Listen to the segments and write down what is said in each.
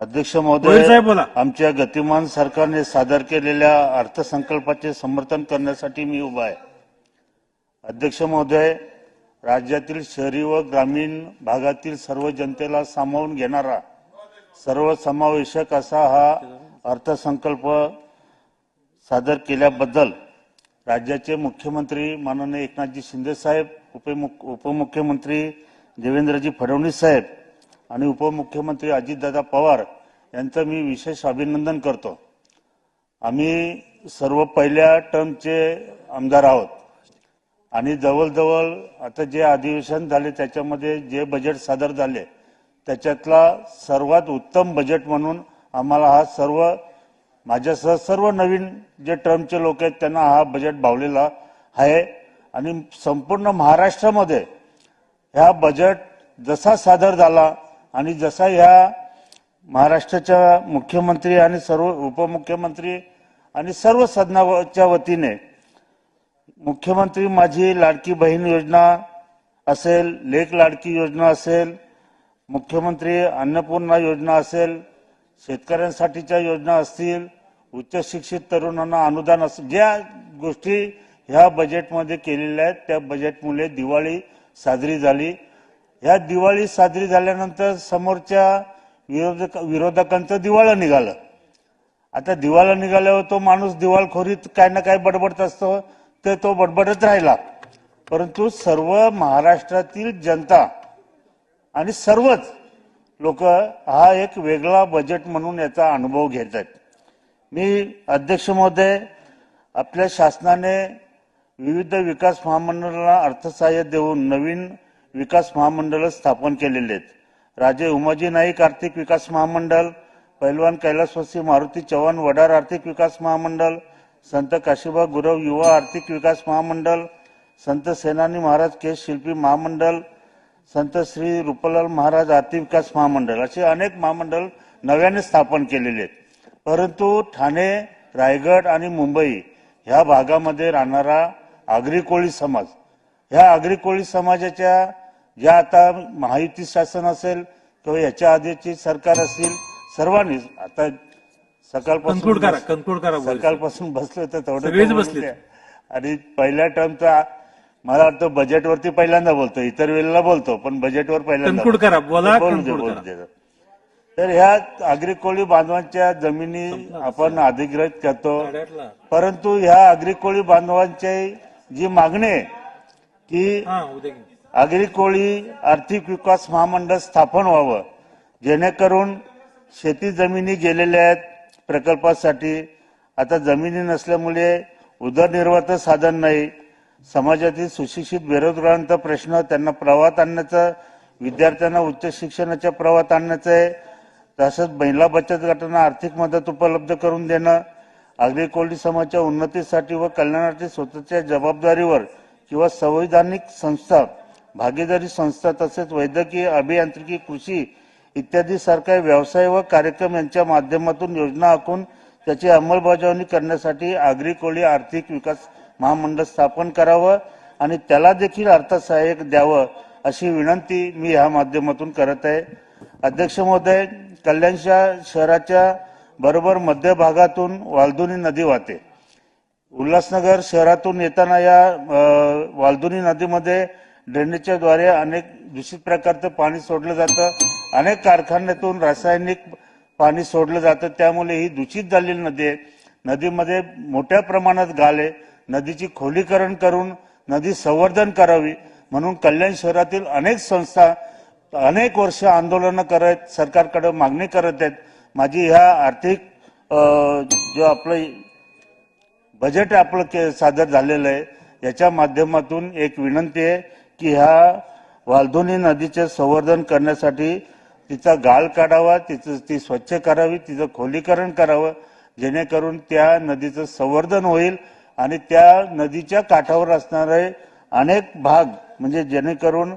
अध्यक्ष महोदय बोला. आमच्या गतिमान सरकारने सादर केलेल्या अर्थसंकल्पाचे समर्थन करण्यासाठी मी उभा आहे. अध्यक्ष महोदय राज्यातील शहरी व ग्रामीण भागातील सर्व जनतेला सामावून घेणारा सर्वसमावेशक असा हा अर्थसंकल्प सादर केल्याबद्दल राज्याचे मुख्यमंत्री माननीय एकनाथजी शिंदे साहेब उपमुख उपमुख्यमंत्री देवेंद्रजी फडणवीस साहेब आणि उपमुख्यमंत्री अजितदादा पवार यांचं मी विशेष अभिनंदन करतो. आम्ही सर्व पहिल्या टर्मचे आमदार आहोत. आणि जवळजवळ आता जे अधिवेशन झाले त्याच्यामध्ये जे बजेट सादर झाले त्याच्यातला सर्वात उत्तम बजेट म्हणून आम्हाला हा सर्व माझ्यासह सर्व नवीन जे टर्मचे लोक आहेत त्यांना हा बजेट भावलेला आहे. आणि संपूर्ण महाराष्ट्रामध्ये ह्या बजेट जसा सादर झाला आणि जसा ह्या महाराष्ट्राच्या मुख्यमंत्री आणि सर्व उपमुख्यमंत्री आणि सर्व सदनाच्या वतीने मुख्यमंत्री माझी लाडकी बहीण योजना असेल लेख लाडकी योजना असेल मुख्यमंत्री अन्नपूर्णा योजना असेल शेतकऱ्यांसाठीच्या योजना असतील उच्च शिक्षित तरुणांना अनुदान असेल ज्या गोष्टी ह्या बजेटमध्ये केलेल्या आहेत त्या बजेटमुळे दिवाळी साजरी झाली. ह्या दिवाळी साजरी झाल्यानंतर समोरच्या विरोधक विरोधकांचं दिवाळं निघालं. आता दिवाळा निघाल्यावर तो माणूस दिवाळखोरीत काय ना काय बडबडत असतो तर तो बडबडत राहिला. परंतु सर्व महाराष्ट्रातील जनता आणि सर्वच लोक हा एक वेगळा बजेट म्हणून याचा अनुभव घेत आहेत. मी अध्यक्ष महोदय आपल्या शासनाने विविध विकास महामंडळाला अर्थसहाय्य देऊन नवीन विकास महामंडळ स्थापन केलेले आहेत. राजे उमाजी नाईक आर्थिक विकास महामंडळ पैलवान कैलासवासी मारुती चव्हाण वडार आर्थिक विकास महामंडळ संत काशीबा गुरव युवा आर्थिक विकास महामंडळ संत सेनानी महाराज केश शिल्पी महामंडळ संत श्री रुपलाल महाराज आर्थिक विकास महामंडळ असे अनेक महामंडळ नव्याने स्थापन केलेले आहेत. परंतु ठाणे रायगड आणि मुंबई ह्या भागामध्ये राहणारा आगरी कोळी समाज ह्या आगरी कोळी समाजाच्या ज्या आता महायुती शासन असेल किंवा याच्या आधीची सरकार असतील सर्वांनी आता सकाळपासून. सकाळपासून बसलो तर बोलू बसलेत. द्या. आणि पहिल्या टर्मचा मला वाटतं बजेटवरती पहिल्यांदा बोलतो इतर वेळेला बोलतो पण बजेटवर पहिल्यांदा. बोला. तर ह्या आगरी कोळी बांधवांच्या जमिनी आपण अधिग्रहित करतो. परंतु ह्या आगरी कोळी बांधवांची जी मागणी आहे की. आगरी कोळी आर्थिक विकास महामंडळ स्थापन व्हावं. जेणेकरून शेती जमिनी गेलेल्या आहेत प्रकल्पासाठी. आता जमिनी नसल्यामुळे उदरनिर्वाहाचं साधन नाही. समाजातील सुशिक्षित बेरोजगारांचा प्रश्न त्यांना प्रवाहात आणण्याचा विद्यार्थ्यांना उच्च शिक्षणाच्या प्रवाहात आणण्याचं आहे. तसंच महिला बचत गटांना आर्थिक मदत उपलब्ध करून देणं आगरी कोळी समाजाच्या उन्नतीसाठी व कल्याणासाठी स्वतःच्या जबाबदारीवर किंवा संवैधानिक संस्था भागीदारी संस्था तसेच वैद्यकीय अभियांत्रिकी कृषी इत्यादी सारख्या व्यवसाय व कार्यक्रम यांच्या माध्यमातून योजना आखून त्याची अंमलबजावणी करण्यासाठी आगरी कोळी आर्थिक विकास महामंडळ स्थापन करावं आणि त्याला देखील अर्थसहाय्य द्यावं अशी विनंती मी ह्या माध्यमातून करत आहे. अध्यक्ष महोदय कल्याणच्या शहराच्या बरोबर मध्य भागातून वालदुनी नदी वाहते. उल्हासनगर शहरातून येताना या अ, वालदुनी नदीमध्ये ड्रेनेजच्या द्वारे अनेक दूषित प्रकारचं पाणी सोडलं जातं. अनेक कारखान्यातून रासायनिक पाणी सोडलं जातं. त्यामुळे ही दूषित झालेली नदी आहे. नदीमध्ये मोठ्या प्रमाणात गाले नदीची खोलीकरण करून नदी संवर्धन करावी म्हणून कल्याण शहरातील अनेक संस्था अनेक वर्ष आंदोलनं करत सरकारकडे मागणी करत आहेत. माझी ह्या आर्थिक जो आपलं बजेट आपलं के सादर झालेलं आहे याच्या माध्यमातून एक विनंती आहे की ह्या वालधोनी नदीचे संवर्धन करण्यासाठी तिचा गाळ काढावा तिचं ती स्वच्छ करावी तिचं खोलीकरण करावं जेणेकरून त्या नदीचं संवर्धन होईल आणि त्या नदीच्या काठावर असणारे अनेक भाग म्हणजे जेणेकरून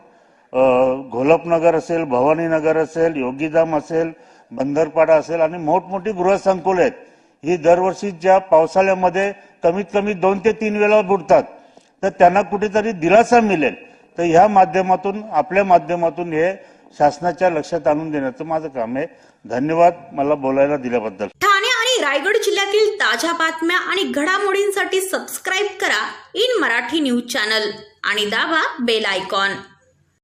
घोलपनगर असेल भवानीनगर असेल योगीधाम असेल बंदरपाडा असेल आणि मोठमोठी गृहसंकुल आहेत. ही दरवर्षी ज्या पावसाळ्यामध्ये कमीत कमी दोन ते तीन वेळा बुडतात. तर त्यांना कुठेतरी दिलासा मिळेल. तर ह्या माध्यमातून आपल्या माध्यमातून हे शासनाच्या लक्षात आणून देण्याचं माझं काम आहे. धन्यवाद मला बोलायला दिल्याबद्दल. ठाणे आणि रायगड जिल्ह्यातील ताज्या बातम्या आणि घडामोडींसाठी सबस्क्राईब करा इन मराठी न्यूज चॅनल आणि दाबा बेल आयकॉन